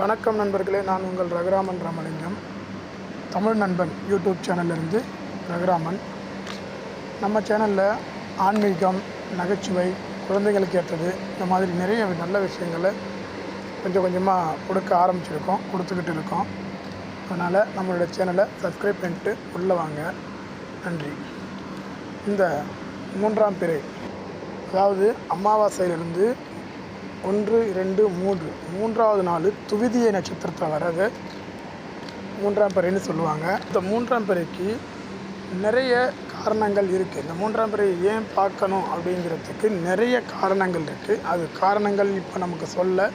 வணக்கம் நண்பர்களே நான் உங்கள் ரகுராமன் ராமலிங்கம். தமிழ் நண்பன் யூடியூப் சேனல்லேருந்து ரகுராமன். நம்ம சேனலில் ஆன்மீகம் நகைச்சுவை குழந்தைகளுக்கு ஏற்றது இந்த மாதிரி நிறைய நல்ல விஷயங்களை கொஞ்சம் கொஞ்சமாக கொடுக்க ஆரம்பிச்சிருக்கோம் கொடுத்துக்கிட்டு இருக்கோம். அதனால் நம்மளோட சேனலை சப்ஸ்கிரைப் பண்ணிட்டு உள்ளே வாங்க. நன்றி. இந்த மூன்றாம் பிறை அதாவது அமாவாசையிலிருந்து ஒன்று இரண்டு மூன்று. மூன்றாவது நாள் துவிதிய நட்சத்திரத்தில் வர்றது. மூன்றாம் பிறைன்னு சொல்லுவாங்க. இந்த மூன்றாம் பிறைக்கு நிறைய காரணங்கள் இருக்குது இந்த மூன்றாம் பிறையை ஏன் பார்க்கணும் அப்படிங்கிறதுக்கு நிறைய காரணங்கள் இருக்குது அது காரணங்கள் இப்போ நமக்கு சொல்ல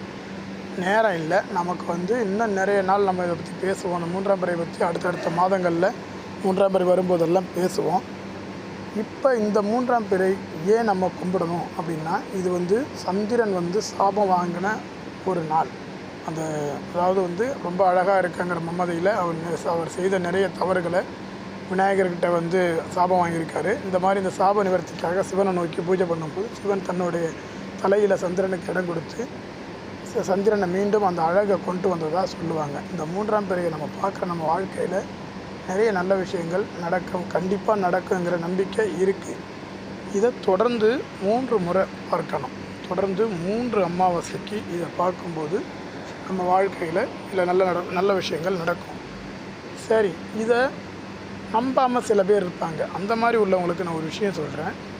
நேரம் இல்லை. நமக்கு வந்து இன்னும் நிறைய நாள் நம்ம இதை பற்றி பேசுவோம். இந்த மூன்றாம் பிறை பற்றி அடுத்தடுத்த மாதங்களில் மூன்றாம் பிறை வரும்போதெல்லாம் பேசுவோம். இப்போ இந்த மூன்றாம் பிறை ஏன் நம்ம கும்பிடணும் அப்படின்னா இது வந்து சந்திரன் வந்து சாபம் வாங்கின ஒரு நாள். அந்த அதாவது வந்து ரொம்ப அழகாக இருக்குங்கிற மம்மதையில் அவர் அவர் செய்த நிறைய தவறுகளை விநாயகர்கிட்ட வந்து சாபம் வாங்கியிருக்காரு. இந்த மாதிரி இந்த சாப நிவர்த்திக்காக சிவனை நோக்கி பூஜை பண்ணும்போது சிவன் தன்னுடைய தலையில் சந்திரனுக்கு இடம் கொடுத்து சந்திரனை மீண்டும் அந்த அழகை கொண்டு வந்ததாக சொல்லுவாங்க. இந்த மூன்றாம் பிறையை நம்ம பார்க்குற நம்ம வாழ்க்கையில் நிறைய நல்ல விஷயங்கள் நடக்கும் கண்டிப்பாக நடக்குங்கிற நம்பிக்கை இருக்குது இதை தொடர்ந்து மூன்று முறை பார்க்கணும். தொடர்ந்து மூன்று அமாவாசைக்கு இதை பார்க்கும்போது நம்ம வாழ்க்கையில் இல்லை நல்ல நட நல்ல விஷயங்கள் நடக்கும். சரி இதை நம்பாமல் சில பேர் இருப்பாங்க. அந்த மாதிரி உள்ளவங்களுக்கு நான் ஒரு விஷயம் சொல்கிறேன்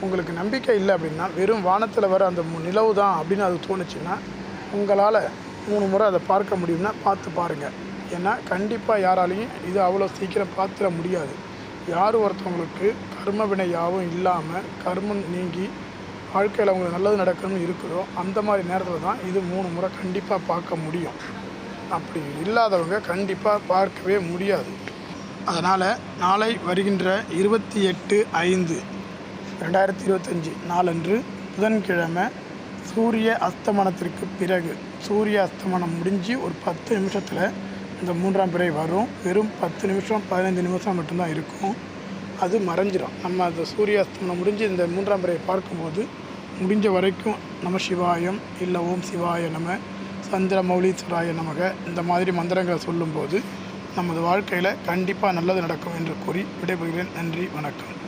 உங்களுக்கு நம்பிக்கை இல்லை அப்படின்னா வெறும் வானத்தில் வர அந்த மு- நிலவு தான் அப்படின்னு அது தோணுச்சுன்னா உங்களால் மூணு முறை அதை பார்க்க முடியும்னா பார்த்து பாருங்கள் ஏன்னா கண்டிப்பாக யாராலையும் இது அவ்வளோ சீக்கிரம் பார்த்துட முடியாது. யார் ஒருத்தவங்களுக்கு கர்ம வினை யாவும் இல்லாமல் கர்மம் நீங்கி வாழ்க்கையில் அவங்களுக்கு நல்லது நடக்கணும்னு இருக்குதோ அந்த மாதிரி நேரத்தில் தான் இது மூணு முறை கண்டிப்பாக பார்க்க முடியும். அப்படி இல்லாதவங்க கண்டிப்பாக பார்க்கவே முடியாது. அதனால் நாளை வருகின்ற இருபத்தி எட்டு ஐந்து ரெண்டாயிரத்தி இருபத்தஞ்சி நாளன்று புதன்கிழமை சூரிய அஸ்தமனத்திற்கு பிறகு சூரிய அஸ்தமனம் முடிஞ்சு ஒரு பத்து நிமிஷத்தில் இந்த மூன்றாம் பிறை வரும். வெறும் பத்து நிமிஷம் பதினைந்து நிமிஷம் மட்டும்தான் இருக்கும். அது மறைஞ்சிரும். நம்ம அந்த சூரியாஸ்தமனம் முடிஞ்சு இந்த மூன்றாம் பிறையை பார்க்கும்போது முடிஞ்ச வரைக்கும் நம சிவாயம் இல்லை ஓம் சிவாய நம சந்திர மௌலீஸ்வராய நமக இந்த மாதிரி மந்திரங்களை சொல்லும்போது நமது வாழ்க்கையில் கண்டிப்பாக நல்லது நடக்கும் என்று கூறி விடைபெறுகிறேன். நன்றி வணக்கம்.